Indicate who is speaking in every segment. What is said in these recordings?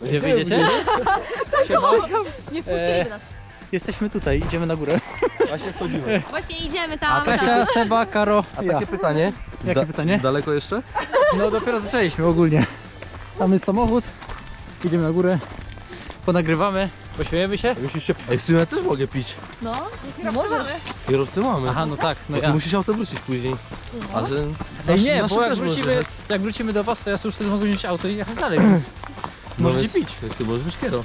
Speaker 1: Wyjdziecie, wyjdziecie? Siema.
Speaker 2: Nie
Speaker 1: E,
Speaker 2: wpuściliby nas.
Speaker 1: Jesteśmy tutaj, idziemy na górę.
Speaker 3: Właśnie wchodzimy.
Speaker 2: Właśnie idziemy tam, tam.
Speaker 1: Kasia, Seba, Karo,
Speaker 3: A
Speaker 1: ja.
Speaker 3: takie pytanie?
Speaker 1: Jakie pytanie?
Speaker 3: Daleko jeszcze?
Speaker 1: No dopiero zaczęliśmy ogólnie. Tam jest samochód, idziemy na górę, ponagrywamy, pośmiejemy się.
Speaker 3: Musisz się... Ej, w sumie ja też mogę pić.
Speaker 2: No, no możesz.
Speaker 3: Kierowcy mamy.
Speaker 1: Aha, no tak, no
Speaker 3: Bo ty
Speaker 1: ja.
Speaker 3: musisz auto wrócić później. A że...
Speaker 1: Ej nie, bo jak wrócimy. Jak wrócimy do was, to ja już wtedy mogę wziąć auto i jechać dalej, więc
Speaker 3: No
Speaker 1: możecie
Speaker 3: więc-
Speaker 1: pić.
Speaker 3: Ty możesz być kierą.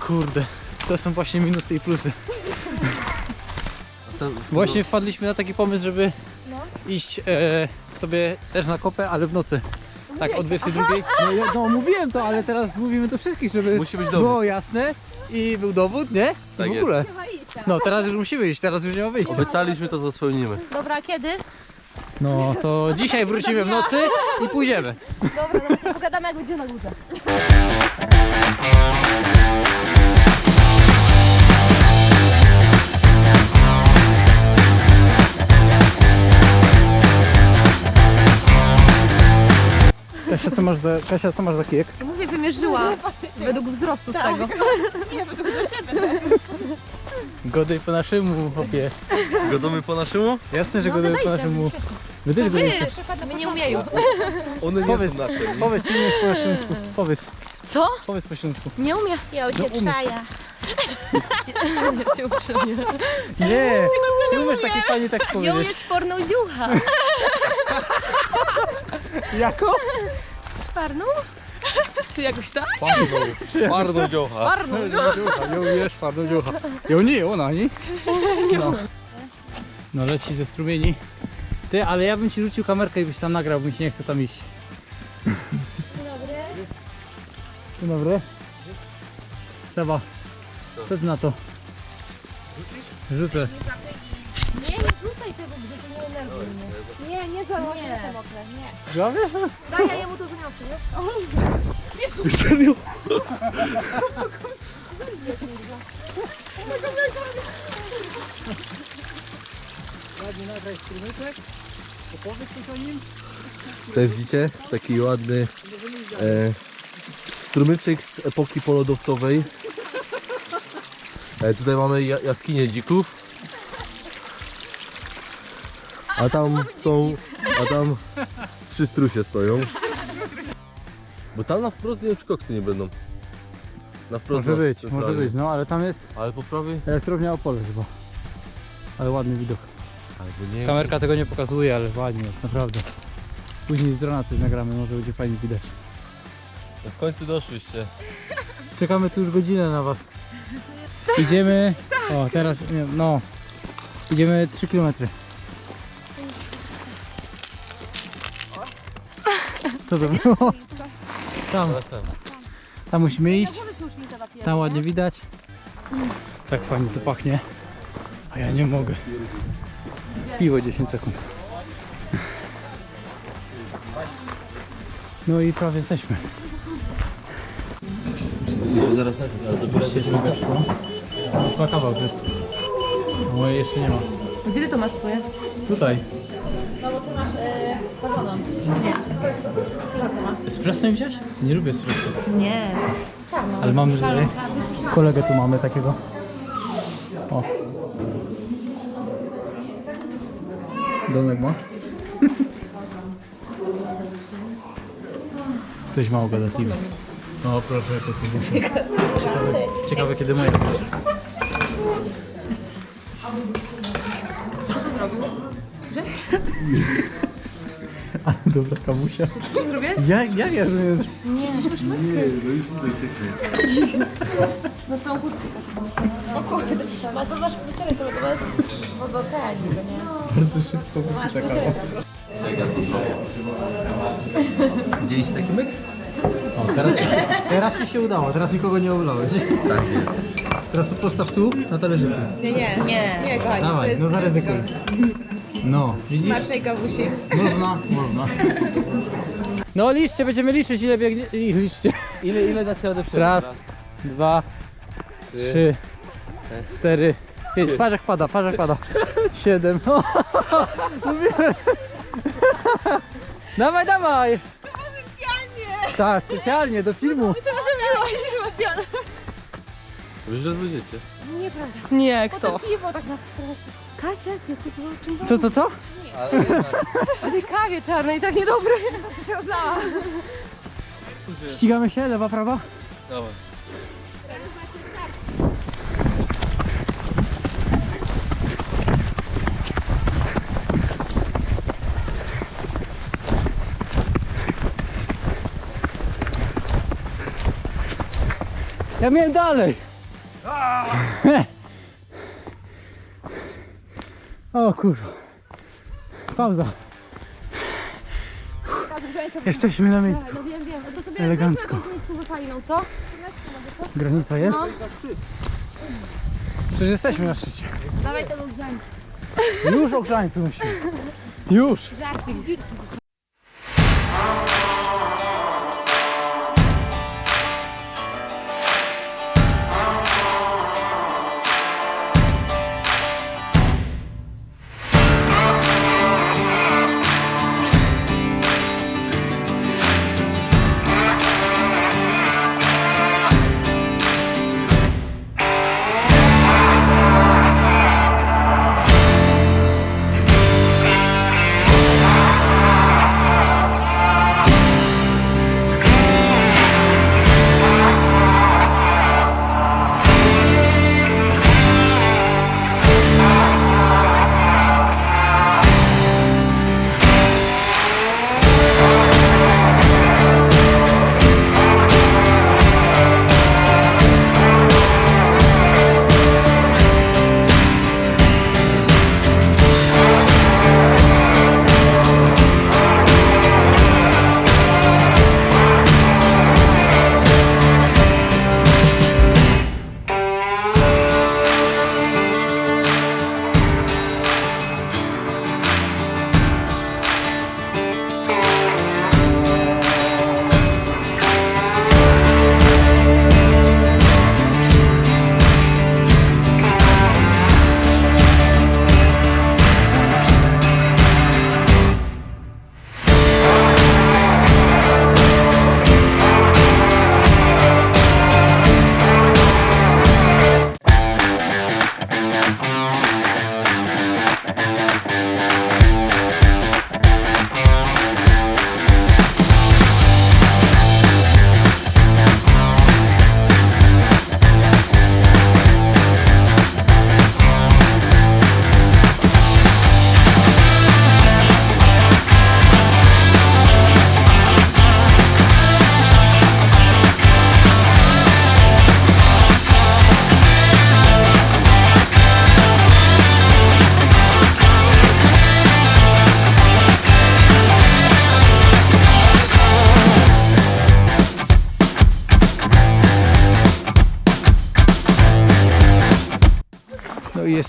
Speaker 1: Kurde, to są właśnie minusy i plusy. Właśnie wpadliśmy na taki pomysł, żeby iść e, sobie też na kopę, ale w nocy. Tak, o 22. No, ja, no mówiłem to, ale teraz mówimy to wszystkich, żeby
Speaker 3: Musi być dowód.
Speaker 1: było jasne i był dowód, nie? I
Speaker 3: Tak
Speaker 1: w
Speaker 3: jest.
Speaker 1: ogóle. No teraz już musimy iść, teraz już nie ma wyjścia.
Speaker 3: Obiecaliśmy to, co spełnimy.
Speaker 2: Dobra, kiedy?
Speaker 1: No to dzisiaj wrócimy w nocy i pójdziemy.
Speaker 2: Dobra, dobra, pogadamy jak będzie na górze.
Speaker 1: Kasia, co masz za, Kasia, co masz za kijek?
Speaker 2: Mówię, wymierzyła według wzrostu swego.
Speaker 1: Godaj po naszemu, chłopie.
Speaker 3: Gotowy po naszemu?
Speaker 1: Jasne, że
Speaker 2: No,
Speaker 1: godaj po naszemu.
Speaker 2: Tam,
Speaker 1: Wy też będziecie.
Speaker 2: my nie umieją.
Speaker 3: One nie
Speaker 1: Powiedz,
Speaker 3: są nasze.
Speaker 1: powiedz, po śląsku. Powiedz,
Speaker 2: Co?
Speaker 1: powiedz po śląsku.
Speaker 2: Nie umie.
Speaker 4: Ja
Speaker 1: No.
Speaker 2: Ja uprzejmie.
Speaker 1: Nie, ty umiesz taki fajnie tekst
Speaker 2: Nie
Speaker 1: powiedzieć.
Speaker 2: umiesz porną dziucha.
Speaker 1: Jako?
Speaker 2: Szparną? Czy jakoś tak?
Speaker 3: Parną. Parną dziocha.
Speaker 2: Parną dziucha.
Speaker 1: Nie umiesz, pardon, dziucha. Jo nie, ona, nie? No. no leci ze strumieni. Ty, ale ja bym ci rzucił kamerkę i byś tam nagrał, bo mi się nie chce tam iść. Dzień dobry. Dzień dobry. Seba, co ty na to? Rzucę.
Speaker 2: Nie, nie rzucaj tego, gdzie się nie denerwuj mnie. Nie, nie założę,
Speaker 4: Nie.
Speaker 2: to mokre, nie.
Speaker 1: Wiesz?
Speaker 2: Daj, ja jemu to wyniosę, wiesz?
Speaker 1: Serio? Ładnie nagraj strumyczek. Opowiedz coś o nim.
Speaker 3: Tutaj widzicie taki ładny e, strumyczek z epoki polodowcowej. E, tutaj mamy ja, jaskinię dzików. A tam są, a tam trzy strusie stoją. Bo tam na wprost nie wiem czy koksy nie będą. Na wprost
Speaker 1: Może
Speaker 3: na
Speaker 1: być, może
Speaker 3: centralnie.
Speaker 1: być, no ale tam jest
Speaker 3: Ale po prawej?
Speaker 1: elektrownia Opole chyba. Ale ładny widok.
Speaker 3: Albo nie.
Speaker 1: Kamerka tego nie pokazuje, ale ładnie jest, naprawdę. Później z drona coś nagramy, może będzie fajnie widać.
Speaker 3: No w końcu doszłyście.
Speaker 1: Czekamy tu już godzinę na was. Idziemy. O, teraz, nie, no. Idziemy 3 km. Co to było? Tam,
Speaker 3: Teraz ten.
Speaker 1: tam musimy iść.
Speaker 2: To
Speaker 1: Tam ładnie widać. Tak fajnie to pachnie. A ja nie mogę. Piwo 10 sekund. No i prawie jesteśmy.
Speaker 3: Jeszcze zaraz napić, ale dopiero
Speaker 1: Siedzimy weszło. Dwa kawałki jest. Moje jeszcze nie ma.
Speaker 2: Gdzie ty to masz swoje?
Speaker 1: Tutaj.
Speaker 4: No bo ty masz e, porzoną. Nie, super.
Speaker 1: Espresso nie wziąć? Nie lubię espresso.
Speaker 2: Nie.
Speaker 1: Ale mamy tutaj. Kolegę tu mamy takiego. O. Domek ma. Coś mało gadatliwe. No proszę, jako to Ciekawe, ciekawe kiedy moje.
Speaker 2: Co to zrobił?
Speaker 1: Ale dobra kamusia.
Speaker 2: Co zrobiłeś?
Speaker 1: Jak, jak ja rozumiem?
Speaker 2: Na twoją kurtkę.
Speaker 4: Ma to masz wyciągnę sobie, to jest wodotek niby, nie?
Speaker 1: Bardzo szybko wypita kawa.
Speaker 3: Widzieliście taki myk?
Speaker 1: O, teraz, teraz ci się udało, teraz nikogo nie oblałeś.
Speaker 3: Tak jest.
Speaker 1: Teraz to postaw tu na talerzyku.
Speaker 4: Nie, nie, nie. Nie, kochani, to
Speaker 1: Dawaj,
Speaker 4: jest
Speaker 1: no zaryzykuj. No, widzisz?
Speaker 4: smacznej kawusi.
Speaker 1: Można, można. No liczcie, będziemy liczyć ile biegnie... i Liczcie.
Speaker 3: Ile, ile dacie radę przebiec?
Speaker 1: Raz, dwa, trzy, cztery, pięć. Patrz jak pada, patrz jak pada. Siedem. Mówiłem. Dawaj, dawaj. Specjalnie. Tak, specjalnie, do filmu.
Speaker 4: To może miło, Sebastian!
Speaker 3: Wy że będziecie.
Speaker 2: Nieprawda.
Speaker 4: Nie,
Speaker 2: Po
Speaker 4: kto?
Speaker 2: to piwo tak na Kasia, ty ty tu o czym
Speaker 1: Co, to co?
Speaker 2: O tej kawie czarnej, tak niedobrej.
Speaker 1: Ścigamy się, lewa, prawa?
Speaker 3: Dawaj.
Speaker 1: Ja miałem dalej. O kurwa. Pauza. Jesteśmy na miejscu.
Speaker 2: No wiem, wiem. To sobie
Speaker 1: Elegancko.
Speaker 2: weźmy jakąś miejscówę fajną, co?
Speaker 1: Granica jest?
Speaker 2: No.
Speaker 1: Przecież jesteśmy na szczycie.
Speaker 2: Dawaj tego grzańca.
Speaker 1: Już o grzańcu musimy. Już.
Speaker 2: Żarcik.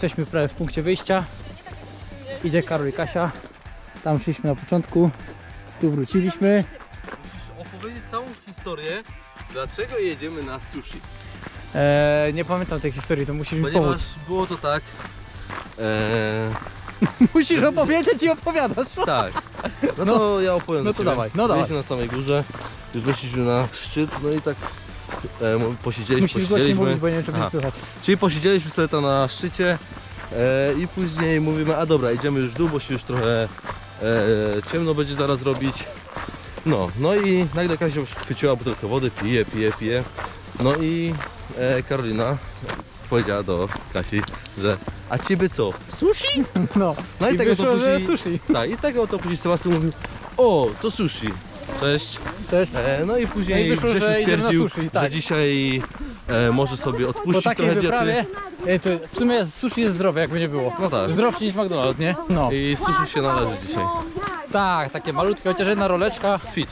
Speaker 1: Jesteśmy prawie w punkcie wyjścia. Idzie Karol i Kasia. Tam szliśmy na początku. Tu wróciliśmy.
Speaker 3: Musisz opowiedzieć całą historię, dlaczego jedziemy na sushi.
Speaker 1: Eee, nie pamiętam tej historii, to musisz mi
Speaker 3: Ponieważ
Speaker 1: pomóc.
Speaker 3: było to tak. Eee,
Speaker 1: Musisz opowiedzieć i opowiadasz.
Speaker 3: tak. No to ja opowiem.
Speaker 1: no
Speaker 3: do
Speaker 1: to
Speaker 3: ciebie.
Speaker 1: dawaj, no dawaj.
Speaker 3: Byliśmy na samej górze, już weszliśmy na szczyt, no i tak e, posiedzieliśmy,
Speaker 1: Musisz głośniej
Speaker 3: posiedzieliśmy.
Speaker 1: mówić, bo nie wiem, czy
Speaker 3: Aha.
Speaker 1: słychać.
Speaker 3: Czyli posiedzieliśmy sobie tam na szczycie e, i później mówimy, a dobra, idziemy już w dół, bo się już trochę e, ciemno będzie zaraz robić. No, no i nagle Kasia już chwyciła butelkę wody, pije, pije, pije. No i e, Karolina powiedziała do Kasi, że a ciebie co? Sushi?
Speaker 1: No,
Speaker 3: No i, tego to
Speaker 1: wyszło, że
Speaker 3: później,
Speaker 1: sushi.
Speaker 3: tak, i tego to później Sebastian mówił, o, to sushi. Cześć.
Speaker 1: Cześć.
Speaker 3: E, no i później
Speaker 1: No i wyszło,
Speaker 3: Grzesiu
Speaker 1: że idziemy na
Speaker 3: stwierdził,
Speaker 1: sushi, tak.
Speaker 3: że dzisiaj e, może sobie
Speaker 1: Po
Speaker 3: odpuścić
Speaker 1: takiej
Speaker 3: trochę
Speaker 1: wyprawie,
Speaker 3: diety.
Speaker 1: e, to w sumie sushi jest zdrowe, jakby nie było.
Speaker 3: No tak.
Speaker 1: Zdrowszy niż McDonald's, nie? No.
Speaker 3: I sushi się należy dzisiaj.
Speaker 1: Tak, takie malutkie, chociaż jedna roleczka.
Speaker 3: Fit.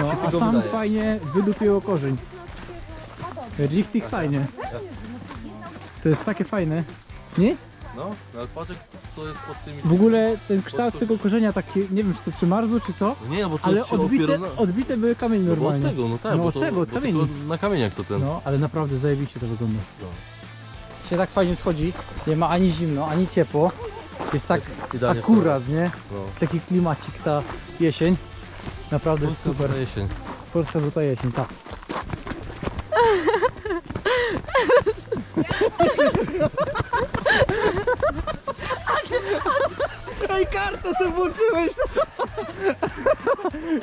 Speaker 1: No, a sam
Speaker 3: wydaje.
Speaker 1: fajnie wydupiło korzeń. Richtig fajnie. To jest takie fajne. Nie?
Speaker 3: No, no, ale patrz jak to jest pod tymi...
Speaker 1: W ogóle ten kształt tego korzenia taki, nie wiem czy to przymarzło czy co,
Speaker 3: Nie, bo to
Speaker 1: ale odbite,
Speaker 3: opiera...
Speaker 1: odbite były kamień
Speaker 3: No bo od
Speaker 1: normalnie.
Speaker 3: tego, no tak,
Speaker 1: No
Speaker 3: bo
Speaker 1: od
Speaker 3: to,
Speaker 1: tego, od
Speaker 3: bo tylko na kamieniach to ten.
Speaker 1: No, ale naprawdę zajebiście to wygląda.
Speaker 3: No.
Speaker 1: Się tak fajnie schodzi, nie ma ani zimno, ani ciepło. Jest tak,
Speaker 3: tak
Speaker 1: akurat, nie?
Speaker 3: No.
Speaker 1: Taki klimacik ta jesień. Naprawdę jest
Speaker 3: super.
Speaker 1: Super
Speaker 3: jesień.
Speaker 1: Polska złota jesień, tak. Ej, kartę sobie włączyłeś!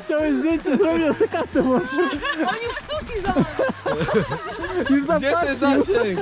Speaker 1: Chciałeś zdjęcie zrobić, a sobie kartę włączył.
Speaker 2: On już sushi zamawiał.
Speaker 1: Już
Speaker 3: Gdzie ten zasięg?